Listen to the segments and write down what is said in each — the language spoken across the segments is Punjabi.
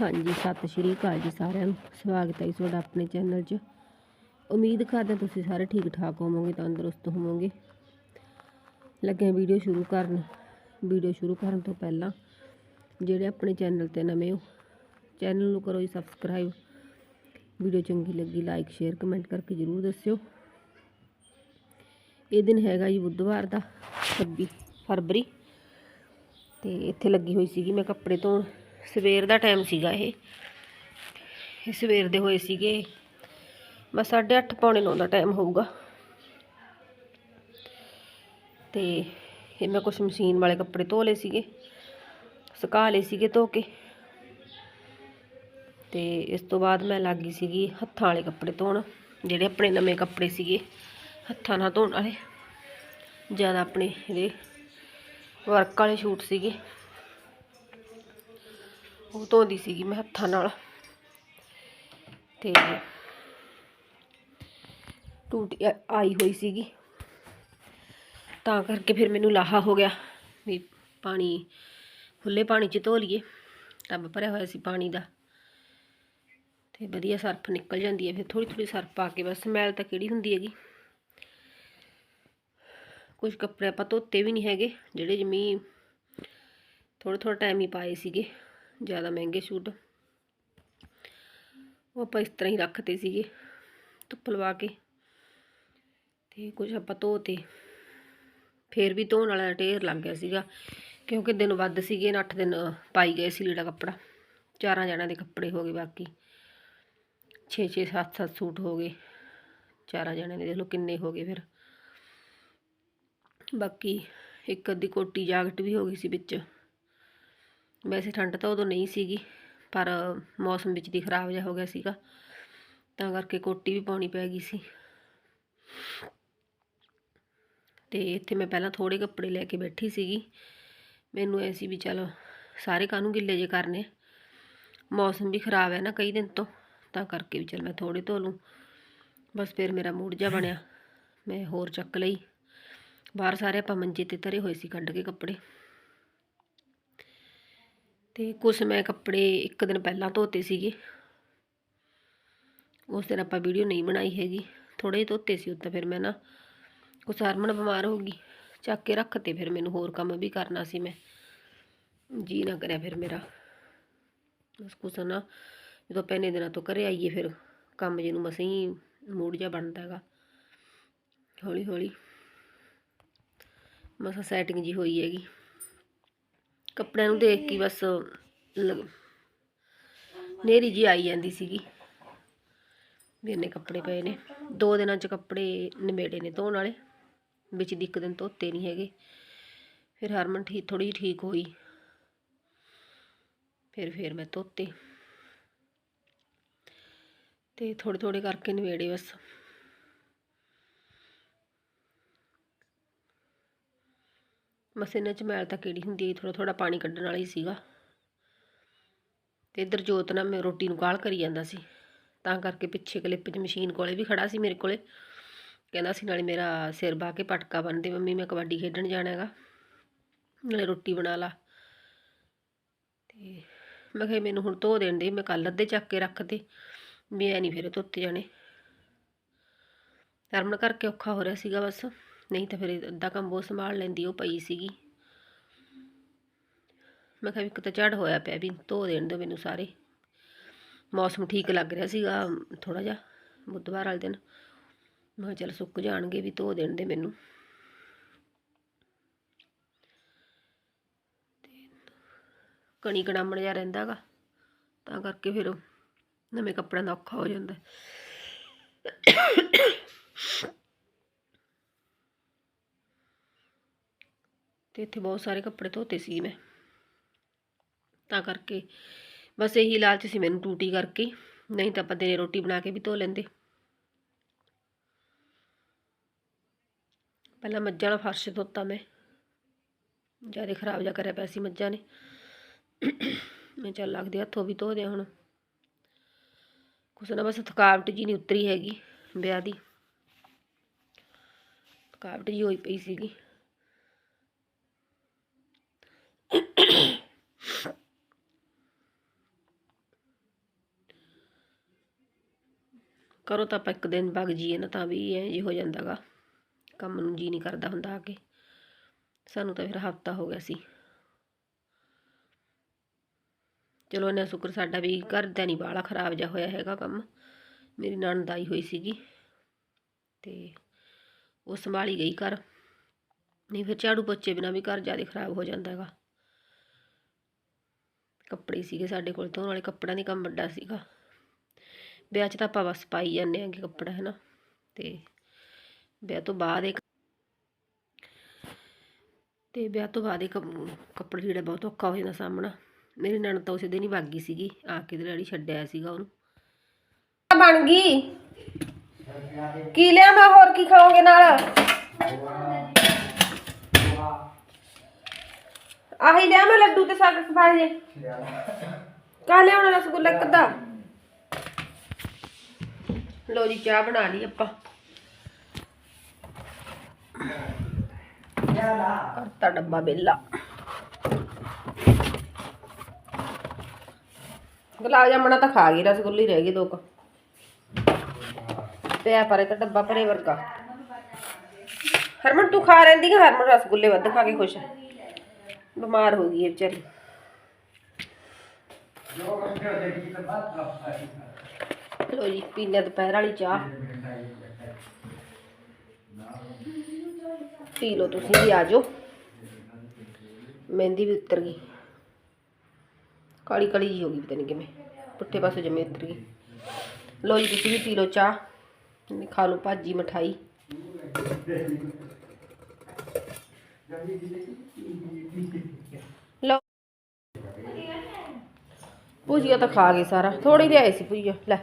ਹਾਂਜੀ, ਸਤਿ ਸ਼੍ਰੀ ਅਕਾਲ ਜੀ ਸਾਰਿਆਂ ਨੂੰ। ਸਵਾਗਤ ਹੈ ਜੀ ਤੁਹਾਡਾ ਆਪਣੇ ਚੈਨਲ 'ਚ। ਉਮੀਦ ਕਰਦੇ ਤੁਸੀਂ ਸਾਰੇ ਠੀਕ ਠਾਕ ਹੋਵੋਗੇ, ਤੰਦਰੁਸਤ ਹੋਵੋਗੇ। ਲੱਗੇ ਵੀਡੀਓ ਸ਼ੁਰੂ ਕਰਨ। ਵੀਡੀਓ ਸ਼ੁਰੂ ਕਰਨ ਤੋਂ ਪਹਿਲਾਂ ਜਿਹੜੇ ਆਪਣੇ ਚੈਨਲ ਤੇ ਨਵੇਂ ਹੋ, ਚੈਨਲ ਨੂੰ ਕਰੋ ਜੀ ਸਬਸਕ੍ਰਾਈਬ। ਵੀਡੀਓ ਚੰਗੀ ਲੱਗੀ, ਲਾਈਕ, ਸ਼ੇਅਰ, ਕਮੈਂਟ ਕਰਕੇ ਜਰੂਰ ਦੱਸਿਓ। ਇਹ ਦਿਨ ਹੈਗਾ ਜੀ ਬੁੱਧਵਾਰ ਦਾ 26 ਫਰਵਰੀ। ਤੇ ਇੱਥੇ ਲੱਗੀ ਹੋਈ ਸੀਗੀ ਮੈਂ ਕੱਪੜੇ ਧੋਣ। ਸਵੇਰ ਦਾ ਟਾਈਮ ਸੀਗਾ ਇਹ। ਇਹ ਸਵੇਰ ਦੇ ਹੋਏ ਸੀਗੇ। ਬਸ 8:30 ਪੌਣੇ 9 ਦਾ ਟਾਈਮ ਹੋਊਗਾ। ਤੇ ਇਹ ਮੈਂ ਕੁਛ ਮਸ਼ੀਨ ਵਾਲੇ ਕੱਪੜੇ ਧੋ ਲਏ ਸੀਗੇ। ਸੁਕਾ ਲਏ ਸੀਗੇ ਧੋ ਕੇ। ਤੇ ਇਸ ਤੋਂ ਬਾਅਦ ਮੈਂ ਲੱਗ ਗਈ ਸੀਗੀ ਹੱਥਾਂ ਵਾਲੇ ਕੱਪੜੇ ਧੋਣ, ਜਿਹੜੇ ਆਪਣੇ ਨਵੇਂ ਕੱਪੜੇ ਸੀਗੇ। ਹੱਥਾਂ ਨਾਲ ਧੋਣ ਵਾਲੇ। ਜ਼ਿਆਦਾ ਆਪਣੇ ਇਹਦੇ ਵਰਕ ਵਾਲੇ ਸ਼ੂਟ ਸੀਗੇ। ਉਹ ਧੋਂਦੀ ਸੀਗੀ ਮੈਂ ਹੱਥਾਂ ਨਾਲ। ਤੇ ਟੂਟੀ ਆਈ ਹੋਈ ਸੀਗੀ। ਤਾਂ ਕਰਕੇ ਫਿਰ ਮੈਨੂੰ ਲਾਹਾ ਹੋ ਗਿਆ ਵੀ ਪਾਣੀ ਖੁੱਲੇ ਪਾਣੀ 'ਚ ਧੋ ਲਈਏ। ਟੱਬ ਭਰਿਆ ਹੋਇਆ ਸੀ ਪਾਣੀ ਦਾ। ਤੇ ਵਧੀਆ ਸਰਫ ਨਿਕਲ ਜਾਂਦੀ ਹੈ। ਫਿਰ ਥੋੜੀ ਥੋੜੀ ਸਰਫ ਪਾ ਕੇ ਬਸ ਮੈਲ ਤਾਂ ਕਿਹੜੀ ਹੁੰਦੀ ਹੈਗੀ। ਕੁਝ ਕੱਪੜੇ ਆਪਾਂ ਧੋਤੇ ਵੀ ਨਹੀਂ ਹੈਗੇ, ਜਿਹੜੇ ਜਮੀ ਥੋੜਾ ਥੋੜਾ ਟਾਈਮ ਹੀ ਪਾਏ ਸੀਗੇ। ਜ਼ਿਆਦਾ ਮਹਿੰਗੇ ਸੂਟ। ਉਹ ਆਪਾਂ ਇਸ ਤਰ੍ਹਾਂ ਹੀ ਰੱਖਤੇ ਸੀਗੇ ਧੁੱਪ ਲਵਾ ਕੇ ਤੇ ਕੁਝ ਆਪਾਂ ਧੋਤੇ। ਫੇਰ ਵੀ ਧੋਣ ਵਾਲਾ ਢੇਰ ਲੱਗ ਗਿਆ ਸੀਗਾ, ਕਿਉਂਕਿ ਦਿਨ ਵੱਧ ਸੀਗੇ ਨਾ 8 ਦਿਨ ਪਾਈ ਗਏ ਸੀ ਲੀੜਾ ਕੱਪੜਾ। ਚਾਰਾਂ ਜਣਾਂ ਦੇ ਕੱਪੜੇ ਹੋ ਗਏ ਬਾਕੀ। 6 6 7 7 ਸੂਟ ਹੋ ਗਏ। ਚਾਰਾਂ ਜਣਿਆਂ ਦੇ ਦੇਖ ਲਓ ਕਿੰਨੇ ਹੋ ਗਏ ਫਿਰ। ਬਾਕੀ ਇੱਕ ਅੱਧੀ ਕੋਟੀ ਜਾਕਟ ਵੀ ਹੋ ਗਈ ਸੀ ਵਿੱਚ। ਵੈਸੇ ਠੰਡ ਤਾਂ ਉਦੋਂ ਨਹੀਂ ਸੀਗੀ, ਪਰ ਮੌਸਮ ਵਿੱਚ ਦੀ ਖਰਾਬ ਜਿਹਾ ਹੋ ਗਿਆ ਸੀਗਾ, ਤਾਂ ਕਰਕੇ ਕੋਟੀ ਵੀ ਪਾਉਣੀ ਪੈ ਗਈ ਸੀ। ਤੇ ਇੱਥੇ ਮੈਂ ਪਹਿਲਾਂ ਥੋੜੇ ਕੱਪੜੇ ਲੈ ਕੇ ਬੈਠੀ ਸੀਗੀ, ਮੈਨੂੰ ਐ ਸੀ ਵੀ ਚਲ ਸਾਰੇ ਕਾਹਨੂੰ ਗਿੱਲੇ ਜੇ ਕਰਨੇ ਮੌਸਮ ਵੀ ਖਰਾਬ ਹੈ ਨਾ ਕਈ ਦਿਨ ਤੋਂ, ਤਾਂ ਕਰਕੇ ਵੀ ਚਲ ਮੈਂ ਥੋੜੇ ਧੋ ਲੂੰ ਬਸ ਫਿਰ ਮੇਰਾ ਮੂਡ ਜਿਹਾ ਬਣਿਆ, ਮੈਂ ਹੋਰ ਚੱਕ ਲਈ, ਬਾਹਰ ਸਾਰੇ ਆਪਾਂ ਮੰਜੇ ਤੇ ਧਰੇ ਹੋਏ ਸੀ ਕੱਢ ਕੇ ਕੱਪੜੇ। ਅਤੇ ਕੁਛ ਮੈਂ ਕੱਪੜੇ ਇੱਕ ਦਿਨ ਪਹਿਲਾਂ ਧੋਤੇ ਸੀਗੇ। ਉਸ ਦਿਨ ਆਪਾਂ ਵੀਡੀਓ ਨਹੀਂ ਬਣਾਈ ਹੈਗੀ। ਥੋੜ੍ਹੇ ਜਿਹੇ ਧੋਤੇ ਸੀ ਉੱਦਾਂ ਫਿਰ ਮੈਂ ਨਾ। ਕੁਛ ਹਰਮਨ ਬਿਮਾਰ ਹੋ ਗਈ। ਚੱਕ ਕੇ ਰੱਖਤੇ ਫਿਰ ਮੈਨੂੰ ਹੋਰ ਕੰਮ ਵੀ ਕਰਨਾ ਸੀ ਮੈਂ। ਜੀ ਨਾ ਕਰਿਆ ਫਿਰ ਮੇਰਾ। ਬਸ ਕੁਛ ਨਾ, ਜਦੋਂ ਪੈਨੇ ਦਿਨਾਂ ਤੋਂ ਘਰੇ ਆਈਏ ਫਿਰ ਕੰਮ ਜਿਹਨੂੰ ਮਸਾਂ ਹੀ ਮੂਡ ਜਿਹਾ ਬਣਦਾ ਹੈਗਾ। ਹੌਲੀ ਹੌਲੀ ਮਸਾਂ ਸੈਟਿੰਗ ਜੀ ਹੋਈ ਹੈਗੀ। ਕੱਪੜਿਆਂ ਨੂੰ ਦੇਖ ਕੇ ਬਸ ਲਗ- ਨੇਰੀ ਜੀ ਆਈ ਜਾਂਦੀ ਸੀਗੀ ਵੀ ਇੰਨੇ ਕੱਪੜੇ ਪਏ ਨੇ। ਦੋ ਦਿਨਾਂ ਚ ਕੱਪੜੇ ਨਿਬੇੜੇ ਨੇ ਧੋਣ ਵਾਲੇ। ਵਿੱਚ ਦੀ ਇੱਕ ਦਿਨ ਧੋਤੇ ਨਹੀਂ ਹੈਗੇ। ਫਿਰ ਹਰਮਨ ਠੀਕ ਥੋੜੀ ਠੀਕ ਹੋਈ। ਫਿਰ ਫਿਰ ਮੈਂ ਧੋਤੇ। ਤੇ ਥੋੜੇ ਥੋੜੇ ਕਰਕੇ ਨਿਬੇੜੇ ਬਸ। ਬਸ ਇਹਨਾਂ 'ਚ ਮੈਲ ਤਾਂ ਕਿਹੜੀ ਹੁੰਦੀ ਹੈ ਥੋੜਾ ਥੋੜਾ ਪਾਣੀ ਕੱਢਣ ਵਾਲਾ ਹੀ ਸੀਗਾ। ਤੇ ਇੱਧਰ ਜੋਤ ਨਾਲ ਮੈਂ ਰੋਟੀ ਨੂੰ ਗਾਲ ਕਰੀ ਜਾਂਦਾ ਸੀ। ਤਾਂ ਕਰਕੇ ਪਿੱਛੇ ਕਲਿੱਪ 'ਚ ਮਸ਼ੀਨ ਕੋਲੇ ਵੀ ਖੜਾ ਸੀ ਮੇਰੇ ਕੋਲੇ। ਕਹਿੰਦਾ ਸੀ, ਨਾਲੇ ਮੇਰਾ ਸਿਰ ਬਾਹ ਕੇ ਪਟਕਾ ਬੰਨ੍ਹਦੇ ਮੰਮੀ, ਮੈਂ ਕਬੱਡੀ ਖੇਡਣ ਜਾਣਾ ਹੈਗਾ। ਨਾਲੇ ਰੋਟੀ ਬਣਾ ਲਾ। ਤੇ ਮੈਂ ਕਿਹਾ, ਮੈਨੂੰ ਹੁਣ ਧੋ ਦੇਣ ਦੇ, ਮੈਂ ਕੱਲ ਅੱਧੇ ਚੱਕ ਕੇ ਰੱਖਦੇ ਵੀ ਐ ਨਹੀਂ ਫਿਰ ਧੋਤੇ ਜਾਣੇ। ਹਰਮਨ ਕਰਕੇ ਔਖਾ ਹੋ ਰਿਹਾ ਸੀਗਾ ਬਸ। ਨਹੀਂ ਤਾਂ ਫਿਰ ਅੱਧਾ ਕੰਮ ਉਹ ਸੰਭਾਲ ਲੈਂਦੀ, ਉਹ ਪਈ ਸੀਗੀ। ਮੈਂ ਕਿਹਾ ਇੱਕ ਤਾਂ ਝੜ ਹੋਇਆ ਪਿਆ ਵੀ ਧੋ ਦੇਣ ਦਿਓ ਮੈਨੂੰ ਸਾਰੇ। ਮੌਸਮ ਠੀਕ ਲੱਗ ਰਿਹਾ ਸੀਗਾ ਥੋੜਾ ਜਿਹਾ ਬੁੱਧਵਾਰ ਵਾਲੇ ਦਿਨ। ਮੈਂ ਕਿਹਾ ਚੱਲ ਸੁੱਕ ਜਾਣਗੇ ਵੀ ਧੋ ਦੇਣ ਦੇ ਮੈਨੂੰ। ਕਣੀ ਕਣਾਮਣ ਜਿਹਾ ਰਹਿੰਦਾ ਗਾ, ਤਾਂ ਕਰਕੇ ਫਿਰ ਨਵੇਂ ਕੱਪੜਿਆਂ ਦਾ ਔਖਾ ਹੋ ਜਾਂਦਾ। ਤੇ ਇੱਥੇ ਬਹੁਤ ਸਾਰੇ ਕੱਪੜੇ ਧੋਤੇ ਸੀ ਮੈਂ। ਤਾਂ ਕਰਕੇ ਬਸ ਇਹੀ ਲਾਲਚ ਸੀ ਮੈਨੂੰ ਟੂਟੀ ਕਰਕੇ, ਨਹੀਂ ਤਾਂ ਆਪਾਂ ਦਿਨੇ ਰੋਟੀ ਬਣਾ ਕੇ ਵੀ ਧੋ ਲੈਂਦੇ। ਪਹਿਲਾਂ ਮੱਝਾਂ ਵਾਲਾ ਫਰਸ਼ ਧੋਤਾ ਮੈਂ। ਜ਼ਿਆਦਾ ਖਰਾਬ ਜਿਹਾ ਕਰਿਆ ਪਿਆ ਸੀ ਮੱਝਾਂ ਨੇ। ਮੈਂ ਚੱਲ ਲੱਗਦੇ ਹੱਥੋਂ ਵੀ ਧੋ ਦਿਆਂ ਹੁਣ। ਕੁਛ ਨਾ ਬਸ ਥਕਾਵਟ ਜੀ ਨਹੀਂ ਉਤਰੀ ਹੈਗੀ ਵਿਆਹ ਦੀ। ਥਕਾਵਟ ਜੀ ਹੋਈ ਪਈ ਸੀਗੀ। ਕਰੋ ਤਾਂ ਆਪਾਂ ਇੱਕ ਦਿਨ ਵਗ ਜੀਏ ਨਾ ਤਾਂ ਵੀ ਐਂ ਜੀ ਹੋ ਜਾਂਦਾਗਾ। ਕੰਮ ਨੂੰ ਜੀ ਨਹੀਂ ਕਰਦਾ ਹੁੰਦਾ ਆ ਕੇ। ਸਾਨੂੰ ਤਾਂ ਫਿਰ ਹਫਤਾ ਹੋ ਗਿਆ ਸੀ। ਚਲੋ ਇਹਨਾਂ ਸ਼ੁਕਰ ਸਾਡਾ ਵੀ ਘਰ ਦਾ ਨਹੀਂ ਬਾਲਾ ਖਰਾਬ ਜਾ ਹੋਇਆ ਹੈਗਾ ਕੰਮ। ਮੇਰੀ ਨਣਦ ਆਈ ਹੋਈ ਸੀਗੀ ਤੇ ਉਹ ਸੰਭਾਲੀ ਗਈ ਘਰ। ਨਹੀਂ ਫਿਰ ਝਾੜੂ ਪੋਚੇ ਬਿਨਾ ਵੀ ਘਰ ਜ਼ਿਆਦਾ ਖਰਾਬ ਹੋ ਜਾਂਦਾ ਹੈਗਾ ਕੱਪੜੇ ਸੀਗੇ ਸਾਡੇ ਕੋਲ, ਧੋਣ ਵਾਲੇ ਕੱਪੜਿਆਂ ਦੀ ਕੰਮ ਵੱਡਾ ਸੀਗਾ। ਵਿਆਹ 'ਚ ਤਾਂ ਆਪਾਂ ਬਸ ਪਾਈ ਜਾਂਦੇ ਆਂਗੇ ਕੱਪੜਾ ਹੈ ਨਾ ਤੇ ਵਿਆਹ ਤੋਂ ਬਾਅਦ ਇੱਕ ਤੇ ਵਿਆਹ ਤੋਂ ਬਾਅਦ ਇੱਕ ਕੱਪੜੇ ਜਿਹੜਾ ਬਹੁਤ ਔਖਾ ਹੋ ਜਾਂਦਾ ਸਾਹਮਣਾ। ਮੇਰੀ ਨਣਦ ਤਾਂ ਉਸੇ ਦਿਨ ਹੀ ਵਗ ਗਈ ਸੀਗੀ ਆ ਕੇ ਤੇ ਡੈਡੀ ਛੱਡਿਆ ਸੀਗਾ ਉਹਨੂੰ। ਬਣ ਗਈ। ਕੀ ਲਿਆ ਮੈਂ ਹੋਰ ਕੀ ਖਾਓਗੇ ਨਾਲ? ਆਹੀ ਲਿਆ ਮੈਂ ਲੱਡੂ ਤੇ ਸਾਗ ਸਫ਼ਾਈ। ਜੇ ਕਾ ਲਿਆਉਣਾ ਰਸਗੁੱਲਾ ਅੱਧਾ? ਲੋ ਜੀ, ਚਾਹ ਬਣਾ ਲਈ ਆਪਾਂ। ਕਰਤਾ ਡੱਬਾ ਬੇਲਾ ਗੁਲਾਬ ਜਾਮਣਾ ਤਾਂ ਖਾ ਗਈ, ਰਸਗੁੱਲੇ ਰਹਿ ਗਏ ਦੋ ਕੁ। ਪਿਆ ਪਰੇ ਤਾਂ ਡੱਬਾ ਭਰੇ ਵਰਗਾ। ਹਰਮਨ, ਤੂੰ ਖਾ ਰਹਿੰਦੀ ਹੈ ਹਰਮਨ ਰਸਗੁੱਲੇ ਵੱਧ ਖਾ ਕੇ ਖੁਸ਼ ਹੈ ਬਿਮਾਰ ਹੋ ਗਈ ਹੈ ਵਿਚਾਰੀ। ਲੋ ਜੀ ਪੀਨੇ ਦੁਪਹਿਰ ਵਾਲੀ ਚਾਹ। ਪੀ ਲਓ ਤੁਸੀਂ ਵੀ, ਆ ਜਾਓ। ਮਹਿੰਦੀ ਵੀ ਉਤਰ ਗਈ। ਕਾਲੀ ਕਾਲੀ ਜੀ ਹੋ ਗਈ ਪਤਾ ਨਹੀਂ ਕਿਵੇਂ। ਪੁੱਠੇ ਪਾਸੇ ਜਮੇ ਉਤਰ ਗਈ। ਲੋ ਜੀ, ਤੁਸੀਂ ਵੀ ਪੀ ਲਓ ਚਾਹ। ਖਾ ਲਓ ਭਾਜੀ ਮਠਾਈ। ਲਓ। ਭੁਜੀਆ ਤਾਂ ਖਾ ਗਏ ਸਾਰਾ। ਥੋੜੀ ਲਿਆਏ ਸੀ ਭੁਜੀਆ। ਲੈ।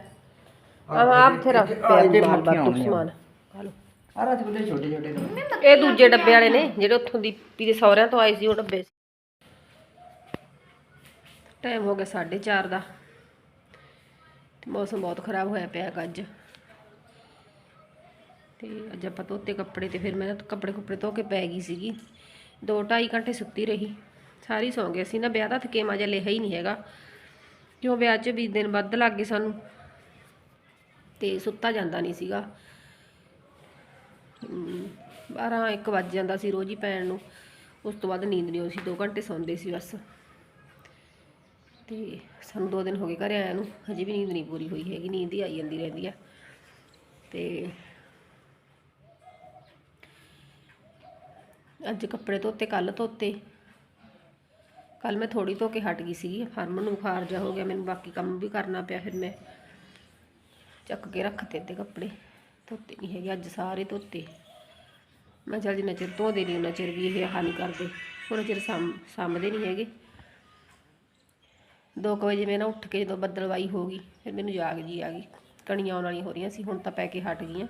ਆ ਆਪ ਤੇਰਾ ਪਿਆ ਬਾਲ ਬਾਲ ਤੂੰ ਸਮਾਨ। ਖਾ ਲਓ। ਆ ਰਸਗੁੱਲੇ ਛੋਟੇ ਛੋਟੇ ਨੇ ਇਹ ਦੂਜੇ ਡੱਬੇ ਵਾਲੇ ਨੇ ਜਿਹੜੇ ਉੱਥੋਂ ਦੀਪੀ ਦੇ ਸਹੁਰਿਆਂ ਤੋਂ ਆਏ ਸੀ ਉਹ ਡੱਬੇ ਸੀ। ਟਾਈਮ ਹੋ ਗਿਆ 4:30 ਦਾ। ਤੇ ਮੌਸਮ ਬਹੁਤ ਖਰਾਬ ਹੋਇਆ ਪਿਆ ਅੱਜ। ਤੇ ਅੱਜ ਆਪਾਂ ਧੋਤੇ ਕੱਪੜੇ ਤੇ ਫਿਰ ਮੈਂ ਕੱਪੜੇ ਕੁੱਪੜੇ ਧੋ ਕੇ ਪੈ ਗਈ ਸੀਗੀ। 2-2.5 ਘੰਟੇ ਸੁੱਤੀ ਰਹੀ। ਸਾਰੀ ਸੌਂ ਗਏ। ਸੀ ਨਾ ਵਿਆਹ ਦਾ ਥਕੇਮਾ ਜਿਹਾ ਲਿਆ ਹੀ ਨਹੀਂ ਹੈਗਾ। ਕਿਉਂ ਵਿਆਹ 'ਚ 20 ਦਿਨ ਵੱਧ ਲੱਗ ਗਏ ਸਾਨੂੰ। ਤੇ ਸੁੱਤਾ ਜਾਂਦਾ ਨਹੀਂ ਸੀਗਾ। 12 1 ਵੱਜ ਜਾਂਦਾ ਸੀ ਰੋਜ਼ ਹੀ ਪੈਣ ਨੂੰ। ਉਸ ਤੋਂ ਬਾਅਦ ਨੀਂਦ ਨਹੀਂ ਆਉਂਦੀ ਸੀ 2 ਘੰਟੇ ਸੌਂਦੇ ਸੀ ਬਸ। ਤੇ ਸਾਨੂੰ 2 ਦਿਨ ਹੋ ਗਏ ਘਰੇ ਆਇਆ ਨੂੰ, ਹਜੇ ਵੀ ਨੀਂਦ ਨਹੀਂ ਪੂਰੀ ਹੋਈ ਹੈਗੀ, ਨੀਂਦ ਹੀ ਆਈ ਜਾਂਦੀ ਰਹਿੰਦੀ ਆ। ਤੇ ਅੱਜ ਕੱਪੜੇ ਧੋਤੇ ਕੱਲ ਧੋਤੇ। ਕੱਲ ਮੈਂ ਥੋੜੀ ਧੋ ਕੇ ਹਟ ਗਈ ਸੀ ਹਰਮਨ ਨੂੰ ਬੁਖਾਰ ਜਾ ਹੋ ਗਿਆ, ਮੈਨੂੰ ਬਾਕੀ ਕੰਮ ਵੀ ਕਰਨਾ ਪਿਆ ਫਿਰ ਮੈਂ। ਚੱਕ ਕੇ ਰੱਖਤੇ ਤੇ ਕੱਪੜੇ, ਧੋਤੇ ਨਹੀਂ ਹੈਗੇ, ਅੱਜ ਸਾਰੇ ਧੋਤੇ। ਮੈਂ ਚੱਲ ਜਿੰਨਾ ਚਿਰ ਧੋ ਦੇ ਨਹੀਂ ਉਹਨਾਂ ਚਿਰ ਵੀ ਇਹ ਆਹ ਨਹੀਂ ਕਰਦੇ ਉਹਨਾਂ ਚਿਰ ਸਾਂਭ, ਸਾਂਭਦੇ ਨਹੀਂ ਹੈਗੇ। ਦੋ ਕੁ ਵਜੇ ਮੈਂ ਨਾ ਉੱਠ ਕੇ ਜਦੋਂ ਬੱਦਲਵਾਈ ਹੋ ਗਈ, ਫਿਰ ਮੈਨੂੰ ਜਾਗ ਜੀ ਆ ਗਈ ਕਣੀਆਂ ਆਉਣ ਵਾਲੀਆਂ ਹੋ ਰਹੀਆਂ ਸੀ, ਹੁਣ ਤਾਂ ਪੈ ਕੇ ਹਟ ਗਈਆਂ।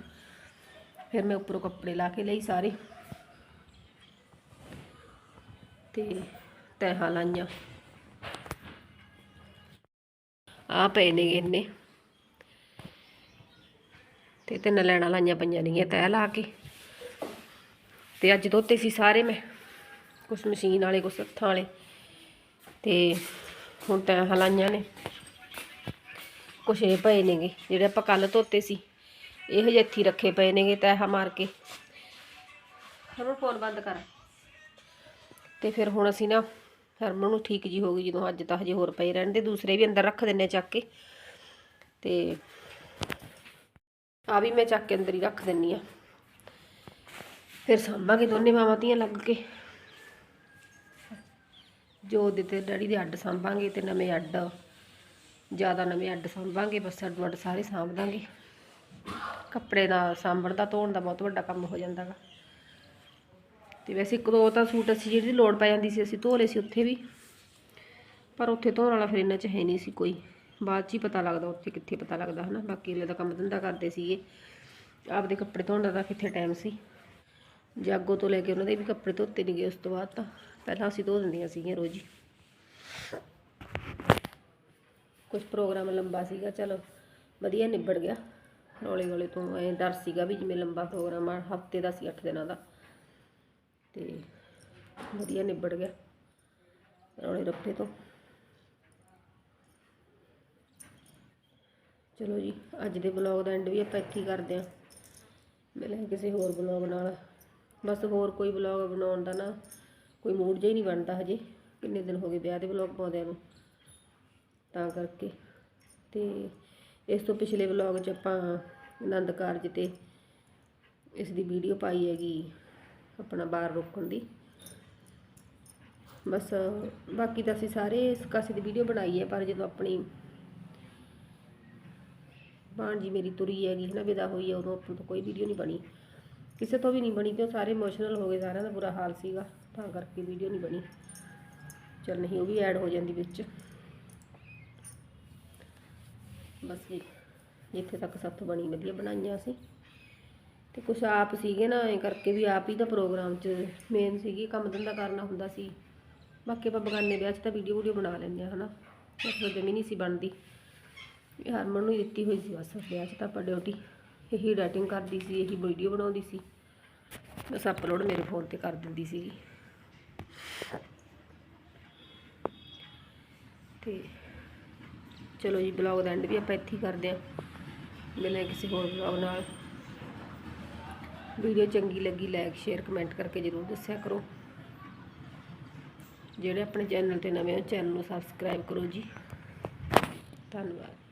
ਫਿਰ ਮੈਂ ਉੱਪਰੋਂ ਕੱਪੜੇ ਲਾ ਕੇ ਲਈ ਸਾਰੇ। ਤੇ ਤੈਹਾਂ ਲਾਈਆਂ। ਆ ਪਏ ਨੇ ਇਹਨੇ। ਤੇ ਤਿੰਨ ਲੈਣਾ ਲਾਈਆਂ ਪਈਆਂ ਨੇਗੀਆਂ ਤੈਅ ਲਾ ਕੇ। ਤੇ ਅੱਜ ਧੋਤੇ ਸੀ ਸਾਰੇ ਮੈਂ, ਕੁਛ ਮਸ਼ੀਨ ਵਾਲੇ, ਕੁਛ ਹੱਥਾਂ ਵਾਲੇ। ਤੇ ਹੁਣ ਤੈਅ ਲਾਈਆਂ ਨੇ। ਕੁਛ ਇਹ ਪਏ ਨੇਗੇ, ਜਿਹੜੇ ਆਪਾਂ ਕੱਲ ਧੋਤੇ ਸੀ, ਇਹ ਹਜੇ ਇੱਥੇ ਰੱਖੇ ਪਏ ਨੇਗੇ ਤੈਹਾਂ ਮਾਰ ਕੇ। ਹਰਮਨ, ਫੋਨ ਬੰਦ ਕਰ। ਤੇ ਫਿਰ ਹੁਣ ਅਸੀਂ ਨਾ ਹਰਮਨ ਨੂੰ ਠੀਕ ਜੀ ਹੋ ਗਈ, ਜਦੋਂ ਅੱਜ ਤਾਂ ਹਜੇ ਹੋਰ ਪਏ ਰਹਿਣ ਦੇ, ਦੂਸਰੇ ਵੀ ਅੰਦਰ ਰੱਖ ਦਿੰਨੇ ਚੱਕ ਕੇ। ਤੇ ਆ ਵੀ ਮੈਂ ਚੱਕ ਕੇ ਅੰਦਰ ਹੀ ਰੱਖ ਦਿੰਨੀ ਆ। ਫਿਰ ਸਾਂਭਾਂਗੇ ਦੋਨੇ ਮਾਵਾਂ ਧੀਆਂ ਲੱਗ ਕੇ। ਜੋ ਦੇ ਤੇ ਡੈਡੀ ਦੇ ਅੱਡ ਸਾਂਭਾਂਗੇ ਤੇ ਨਵੇਂ ਅੱਡ, ਜ਼ਿਆਦਾ ਨਵੇਂ ਅੱਡ ਸਾਂਭਾਂਗੇ, ਬਸ ਅੱਡ ਅੱਡ ਸਾਰੇ ਸਾਂਭ ਦਾਂਗੇ। ਕੱਪੜੇ ਦਾ ਸਾਂਭਣ ਦਾ, ਧੋਣ ਦਾ ਬਹੁਤ ਵੱਡਾ ਕੰਮ ਹੋ ਜਾਂਦਾ ਗਾ। ਤੇ ਵੈਸੇ ਇੱਕ ਦੋ ਤਾਂ ਸੂਟ ਅਸੀਂ ਜਿਹੜੀ ਲੋੜ ਪੈ ਜਾਂਦੀ ਸੀ, ਅਸੀਂ ਧੋ ਲਏ ਸੀ ਉੱਥੇ ਵੀ। ਪਰ ਉੱਥੇ ਧੋਣ ਵਾਲਾ ਫਿਰ ਇਹਨਾਂ 'ਚ ਹੈ ਨਹੀਂ ਸੀ ਕੋਈ। ਬਾਅਦ 'ਚ ਹੀ ਪਤਾ ਲੱਗਦਾ, ਉੱਥੇ ਕਿੱਥੇ ਪਤਾ ਲੱਗਦਾ ਹਨਾ, ਬਾਕੀ ਅਗਲੇ ਦਾ ਕੰਮ ਧੰਦਾ ਕਰਦੇ ਸੀਗੇ। ਆਪਦੇ ਕੱਪੜੇ ਧੋਣ ਦਾ ਕਿੱਥੇ ਟਾਈਮ ਸੀ। ਜਾਗੋ ਤੋਂ ਲੈ ਕੇ ਉਹਨਾਂ ਦੇ ਵੀ ਕੱਪੜੇ ਧੋਤੇ ਨਹੀਂ ਗਏ ਉਸ ਤੋਂ ਬਾਅਦ ਤਾਂ ਪਹਿਲਾਂ ਅਸੀਂ ਧੋ ਦਿੰਦੀਆਂ ਸੀਗੀਆਂ ਰੋਜ਼ ਹੀ। ਕੁਝ ਪ੍ਰੋਗਰਾਮ ਲੰਬਾ ਸੀਗਾ, ਚਲੋ ਵਧੀਆ ਨਿਬੜ ਗਿਆ। ਰੋਲੇ ਰੋਲੇ ਤੋਂ ਐਂ ਡਰ ਸੀਗਾ ਵੀ ਜਿਵੇਂ ਲੰਬਾ ਪ੍ਰੋਗਰਾਮ ਆ, ਹਫ਼ਤੇ ਦਾ ਸੀ 8 ਦਿਨਾਂ ਦਾ। ਤੇ ਵਧੀਆ ਨਿਬੜ ਗਿਆ। ਰੌਲੇ ਰੱਪੇ ਤੋਂ। ਚਲੋ ਜੀ, ਅੱਜ ਦੇ ਬਲੌਗ ਦਾ ਐਂਡ ਵੀ ਆਪਾਂ ਇੱਥੇ ਹੀ ਕਰਦੇ ਹਾਂ। ਮਿਲਾਂਗੇ ਕਿਸੇ ਹੋਰ ਬਲੌਗ ਨਾਲ। ਬਸ ਹੋਰ ਕੋਈ ਬਲੌਗ ਬਣਾਉਣ ਦਾ ਨਾ ਕੋਈ ਮੂਡ ਜਿਹਾ ਹੀ ਨਹੀਂ ਬਣਦਾ ਹਜੇ। ਕਿੰਨੇ ਦਿਨ ਹੋ ਗਏ ਵਿਆਹ ਦੇ ਬਲੌਗ ਪਾਉਂਦਿਆਂ ਨੂੰ। ਤਾਂ ਕਰਕੇ। ਤੇ ਇਸ ਤੋਂ ਪਿਛਲੇ ਵਲੌਗ 'ਚ ਆਪਾਂ ਆਨੰਦ ਕਾਰਜ ਤੇ ਇਸ ਦੀ ਵੀਡੀਓ ਪਾਈ ਹੈਗੀ ਆਪਣਾ ਬਾਹਰ ਰੋਕਣ ਦੀ। ਬਸ ਬਾਕੀ ਤਾਂ ਅਸੀਂ ਸਾਰੇ ਇਸ ਕਾਸੇ ਦੀ ਵੀਡੀਓ ਬਣਾਈ ਹੈ, ਪਰ ਜਦੋਂ ਆਪਣੀ ਭਾਣਜੀ ਮੇਰੀ ਤੁਰੀ ਹੈਗੀ ਹੈ ਵਿਦਾ ਹੋਈ ਹੈ ਉਦੋਂ ਆਪਾਂ ਤੋਂ ਕੋਈ ਵੀਡੀਓ ਨਹੀਂ ਬਣੀ। ਕਿਸੇ ਤੋਂ ਵੀ ਨਹੀਂ ਬਣੀ ਤੇ ਉਹ ਸਾਰੇ ਇਮੋਸ਼ਨਲ ਹੋ ਗਏ, ਸਾਰਿਆਂ ਦਾ ਬੁਰਾ ਹਾਲ ਸੀਗਾ, ਤਾਂ ਕਰਕੇ ਵੀਡੀਓ ਨਹੀਂ ਬਣੀ। ਚਲ ਨਹੀਂ, ਉਹ ਵੀ ਐਡ ਹੋ ਜਾਂਦੀ ਵਿੱਚ। ਬਸ ਜੀ, ਜਿੱਥੇ ਤੱਕ ਸਾਥੋਂ ਬਣੀ, ਵਧੀਆ ਬਣਾਈਆਂ ਅਸੀਂ। ਤੇ ਕੁਛ ਆਪ ਸੀਗੇ ਨਾ, ਐ ਕਰਕੇ ਵੀ ਆਪ ਹੀ ਤਾਂ ਪ੍ਰੋਗਰਾਮ 'ਚ ਮੇਨ ਸੀਗੀ, ਕੰਮ ਧੰਦਾ ਕਰਨਾ ਹੁੰਦਾ ਸੀ। ਬਾਕੀ ਆਪਾਂ ਬਗਾਨੇ ਵਿਆਹ 'ਚ ਤਾਂ ਵੀਡੀਓ ਵੀਡੀਓ ਬਣਾ ਲੈਂਦੇ ਆ ਹਨਾ। ਮਤਲਬ ਜਮੀ ਨਹੀਂ ਸੀ ਬਣਦੀ। ਇਹ ਹਰਮਨ ਨੂੰ ਦਿੱਤੀ ਹੋਈ ਸੀ ਬਸ ਵਿਆਹ 'ਚ ਤਾਂ ਆਪਾਂ ਡਿਊਟੀ ਇਹੀ ਡਾਈਟਿੰਗ ਕਰਦੀ ਸੀ, ਇਹੀ ਵੀਡੀਓ ਬਣਾਉਂਦੀ ਸੀ। ਬਸ ਅਪਲੋਡ ਮੇਰੇ ਫੋਨ ਤੇ ਕਰ ਦਿੰਦੀ ਸੀਗੀ। ਤੇ ਚਲੋ ਜੀ ਬਲੌਗ ਦਾ ਐਂਡ ਵੀ ਆਪਾਂ ਇੱਥੇ ਹੀ ਕਰਦੇ ਹਾਂ। ਮਿਲੇ ਕਿਸੇ ਹੋਰ ਬਲੌਗ ਨਾਲ। ਵੀਡੀਓ ਚੰਗੀ ਲੱਗੀ ਲਾਈਕ ਸ਼ੇਅਰ ਕਮੈਂਟ ਕਰਕੇ ਜਰੂਰ ਦੱਸਿਆ ਕਰੋ। ਜਿਹੜੇ ਆਪਣੇ ਚੈਨਲ ਤੇ ਨਵੇਂ ਹੋ ਚੈਨਲ ਨੂੰ ਸਬਸਕ੍ਰਾਈਬ ਕਰੋ ਜੀ। ਧੰਨਵਾਦ।